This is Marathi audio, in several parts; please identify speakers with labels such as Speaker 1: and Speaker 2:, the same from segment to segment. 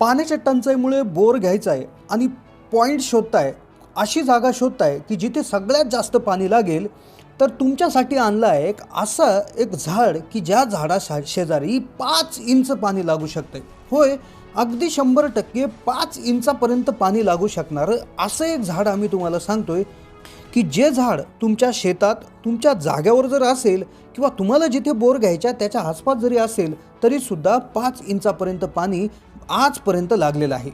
Speaker 1: पाण्याच्या टंचाईमुळे बोर घ्यायचा आहे आणि पॉईंट शोधताय अशी जागा शोधताय की जिथे सगळ्यात जास्त पाणी लागेल तर तुमच्यासाठी आणला आहे एक असं एक झाड की ज्या झाडा शेजारी पाच इंच पाणी लागू शकते होय अगदी शंभर टक्के पाच इंचापर्यंत पाणी लागू शकणारं. असं एक झाड आम्ही तुम्हाला सांगतोय की जे झाड तुमच्या शेतात तुमच्या जाग्यावर जर असेल किंवा तुम्हाला जिथे बोर घ्यायच्या त्याच्या आसपास जरी असेल तरीसुद्धा पाच इंचापर्यंत पाणी आजपर्यंत लागलेलं आहे.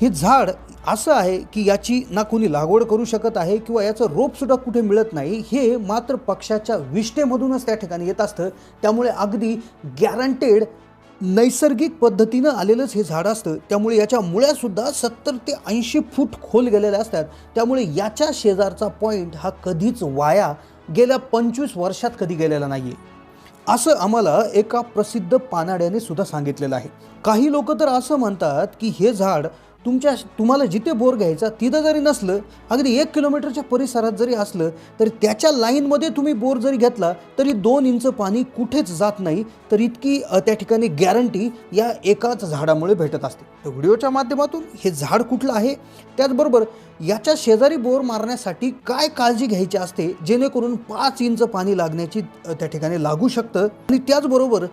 Speaker 1: हे झाड असं आहे की याची ना कोणी लागवड करू शकत आहे किंवा याचं रोपसुद्धा कुठे मिळत नाही हे मात्र पक्षाच्या विष्ठेमधूनच त्या ठिकाणी येत असतं. त्यामुळे अगदी गॅरंटेड नैसर्गिक पद्धतीनं आलेलंच हे झाड असतं. त्यामुळे याच्या मुळ्यासुद्धा सत्तर ते ऐंशी फूट खोल गेलेल्या असतात. त्यामुळे याच्या शेजारचा पॉईंट हा कधीच वाया गेल्या पंचवीस वर्षात कधी गेलेला नाही आहे असं आम्हाला एका प्रसिद्ध पानाड्याने सुद्धा सांगितलेलं आहे. काही लोक तर असं म्हणतात की हे झाड तुमच्या तुम्हाला जिथे बोर घ्यायचा तिथं जरी नसलं अगदी एक किलोमीटरच्या परिसरात जरी असलं तरी त्याच्या लाईनमध्ये तुम्ही बोर जरी घेतला तरी दोन इंच पाणी कुठेच जात नाही तर इतकी त्या ठिकाणी गॅरंटी या एकाच झाडामुळे भेटत असते. तर व्हिडिओच्या माध्यमातून हे झाड कुठलं आहे? त्याचबरोबर याच्या शेजारी बोर मारण्यासाठी काय काळजी घ्यायची असते? जेणेकरून पाच इंच पाणी लागण्याची त्या ठिकाणी लागू शकतं. आणि त्याचबरोबर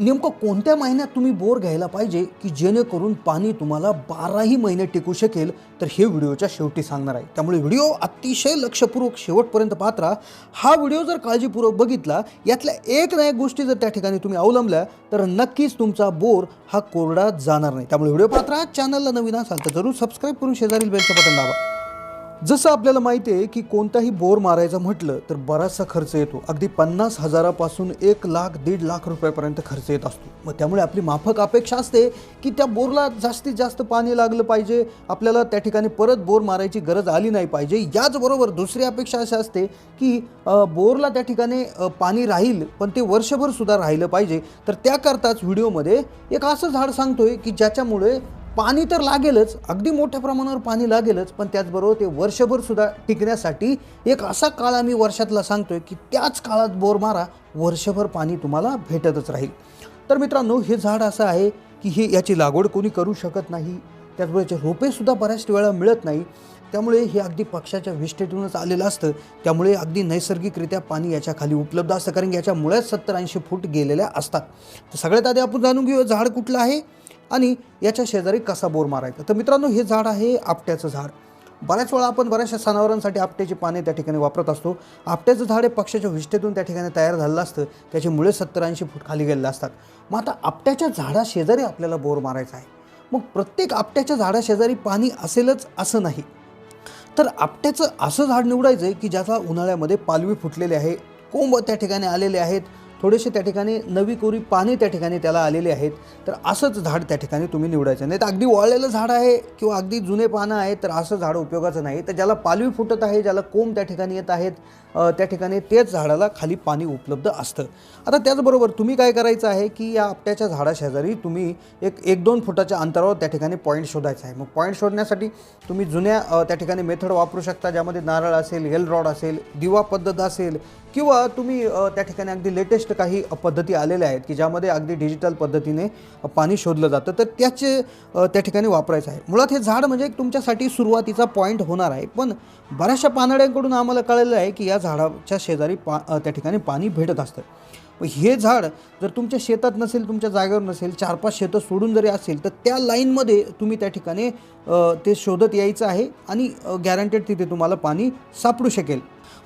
Speaker 1: नेमकं कोणत्या महिन्यात तुम्ही बोर घ्यायला पाहिजे की जेणेकरून पाणी तुम्हाला बाराही महिने टिकू शकेल? तर हे व्हिडिओच्या शेवटी सांगणार आहे. त्यामुळे व्हिडिओ अतिशय लक्षपूर्वक शेवटपर्यंत पाहत राहा. हा व्हिडिओ जर काळजीपूर्वक बघितला यातल्या एक ना एक गोष्टी जर त्या ठिकाणी तुम्ही अवलंबल्या तर नक्कीच तुमचा बोर हा कोरडा जाणार नाही. त्यामुळे व्हिडिओ पाहत राहा. चॅनलला नवीन असाल तर जरूर सबस्क्राईब करून शेजारील बेलचं बटन दाबा. जसं आपल्याला माहिती आहे की कोणताही बोर मारायचं म्हटलं तर बराचसा खर्च येतो. अगदी पन्नास हजारापासून एक लाख दीड लाख रुपयापर्यंत खर्च येत असतो. मग त्यामुळे आपली माफक अपेक्षा असते की त्या बोरला जास्तीत जास्त पाणी लागलं पाहिजे. आपल्याला त्या ठिकाणी परत बोर मारायची गरज आली नाही पाहिजे. याचबरोबर दुसरी अपेक्षा अशी असते की बोरला त्या ठिकाणी पाणी राहील पण ते वर्षभर सुद्धा राहिलं पाहिजे. तर त्याकरताच व्हिडिओमध्ये एक असं झाड सांगतोय की ज्याच्यामुळे पाणी तर लागेलच अगदी मोठ्या प्रमाणावर पाणी लागेलच पण त्याचबरोबर ते वर्षभर सुद्धा टिकण्यासाठी एक असा काळ आम्ही वर्षातला सांगतोय की त्याच काळात बोर मारा वर्षभर पाणी तुम्हाला भेटतच राहील. तर मित्रांनो हे झाड असं आहे की हे याची लागवड कोणी करू शकत नाही त्याचबरोबर याचे रोपेसुद्धा बऱ्याच वेळा मिळत नाही. त्यामुळे हे अगदी पक्षाच्या विष्ठेतूनच आलेलं असतं. त्यामुळे अगदी नैसर्गिकरित्या पाणी याच्या खाली उपलब्ध असतं कारण की याच्या मुळ्यात सत्तर ऐंशी फूट गेलेल्या असतात. तर सगळ्यात आधी आपण जाणून घेऊ झाड कुठलं आहे. आणि याच्या शेजारी कसा बोर मारायचा? तर मित्रांनो हे झाड आहे आपट्याचं झाड. बऱ्याच वेळा आपण बऱ्याचशा जनावरांसाठी आपट्याची पाने त्या ठिकाणी वापरत असतो. आपट्याचं झाड हे पक्षाच्या विष्ठेतून त्या ठिकाणी तयार झालेलं असतं. त्याचे मुळे सत्तर ऐंशी फूट खाली गेलेले असतात. मग आता आपट्याच्या झाडाशेजारी आपल्याला बोर मारायचा आहे. मग प्रत्येक आपट्याच्या झाडाशेजारी पाणी असेलच असं नाही. तर आपट्याचं असं झाड निवडायचं आहे की ज्याचा उन्हाळ्यामध्ये पालवी फुटलेली आहे कोंब त्या ठिकाणी आलेले आहेत थोडेसे त्या ठिकाणी नवी कोरी पाने त्या ठिकाणी त्याला आलेले आहेत. तर असंच झाड त्या ठिकाणी तुम्ही निवडायचं. नाही तर अगदी वाळलेलं झाड आहे किंवा अगदी जुने पानं आहेत तर असं झाड उपयोगाचं नाही. तर ज्याला पालवी फुटत आहे ज्याला कोंब त्या ठिकाणी येत आहेत त्या ठिकाणी तेच झाडाला खाली पाणी उपलब्ध असतं. आता त्याचबरोबर तुम्ही काय करायचं आहे की या आपट्याच्या झाडाशेजारी तुम्ही एक एक दोन फुटाच्या अंतरावर त्या ठिकाणी पॉईंट शोधायचा आहे. मग पॉईंट शोधण्यासाठी तुम्ही जुन्या त्या ठिकाणी मेथड वापरू शकता ज्यामध्ये नारळ असेल हेल रॉड असेल दिवा पद्धत असेल किंवा तुम्ही त्या ठिकाणी अगदी लेटेस्ट काही पद्धती आलेल्या आहेत की ज्यामध्ये अगदी डिजिटल पद्धतीने पाणी शोधलं जातं तर त्याचे त्या ठिकाणी वापरायचं आहे. मुळात हे झाड म्हणजे एक तुमच्यासाठी सुरुवातीचा पॉईंट होणार आहे पण बऱ्याचशा पानाड्यांकडून आम्हाला कळलेलं आहे की या झाडाच्या शेजारी पा त्या ठिकाणी पाणी भेटत असतं. हे झाड जर तुमच्या शेतात नसेल तुमच्या जागेवर नसेल चार पाच शेतं सोडून जरी असेल तर त्या लाईनमध्ये तुम्ही त्या ठिकाणी ते शोधत यायचं आहे आणि गॅरंटेड तिथे तुम्हाला पाणी सापडू शकेल.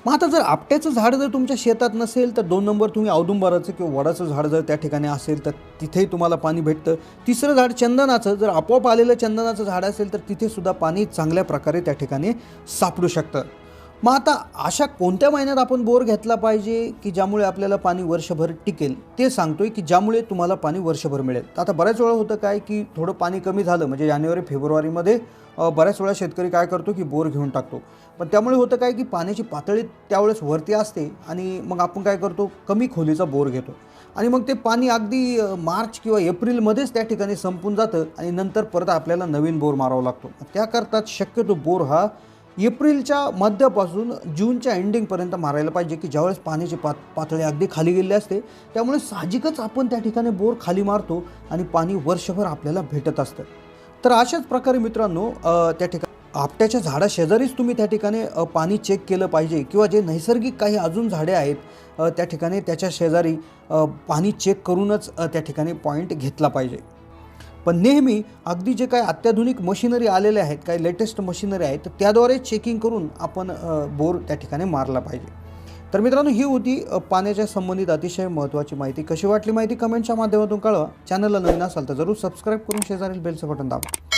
Speaker 1: मग आता जर आपट्याचं झाड जर तुमच्या शेतात नसेल तर दोन नंबर तुम्ही औदुंबराचं किंवा वडाचं झाड जर त्या ठिकाणी असेल तर तिथेही तुम्हाला पाणी भेटतं. तिसरं झाड चंदनाचं जर आपोआप आलेलं चंदनाचं झाड असेल तर तिथेसुद्धा पाणी चांगल्या प्रकारे त्या ठिकाणी सापडू शकतं. मग आता अशा कोणत्या महिन्यात आपण बोर घेतला पाहिजे की ज्यामुळे आपल्याला पाणी वर्षभर टिकेल? ते सांगतोय की ज्यामुळे तुम्हाला पाणी वर्षभर मिळेल. तर आता बऱ्याच वेळा होतं काय की थोडं पाणी कमी झालं म्हणजे जानेवारी फेब्रुवारीमध्ये बऱ्याच वेळा शेतकरी काय करतो की बोर घेऊन टाकतो. पण त्यामुळे होतं काय की पाण्याची पातळी त्यावेळेस वरती असते आणि मग आपण काय करतो? कमी खोलीचा बोर घेतो. आणि मग ते पाणी अगदी मार्च किंवा एप्रिलमध्येच त्या ठिकाणी संपून जातं आणि नंतर परत आपल्याला नवीन बोर मारावा लागतो. त्याकरताच शक्यतो बोर हा एप्रिलच्या मध्यापासून जूनच्या एंडिंगपर्यंत मारायला पाहिजे की ज्यावेळेस पाण्याची पात पातळी अगदी खाली गेलेली असते त्यामुळे साहजिकच आपण त्या ठिकाणी बोर खाली मारतो आणि पाणी वर्षभर आपल्याला भेटत असतं. तर अशाच प्रकारे मित्रांनो त्या ठिकाणी आपट्याच्या झाडाशेजारीच तुम्ही त्या ठिकाणी पाणी चेक केलं पाहिजे किंवा जे नैसर्गिक काही अजून झाडे आहेत त्या ठिकाणी त्याच्या शेजारी पाणी चेक करूनच त्या ठिकाणी पॉईंट घेतला पाहिजे. पण नेहमी अगदी जे काय अत्याधुनिक मशिनरी आलेले आहेत काही लेटेस्ट मशिनरी आहेत तर त्याद्वारे चेकिंग करून आपण बोर त्या ठिकाणी मारला पाहिजे. तर मित्रांनो ही होती पाण्याच्या संबंधित अतिशय महत्त्वाची माहिती. कशी वाटली माहिती कमेंटच्या माध्यमातून कळवा. चॅनलला नवीन असाल तर जरूर सबस्क्राईब करून शेजारील बेलचं बटन दाबा.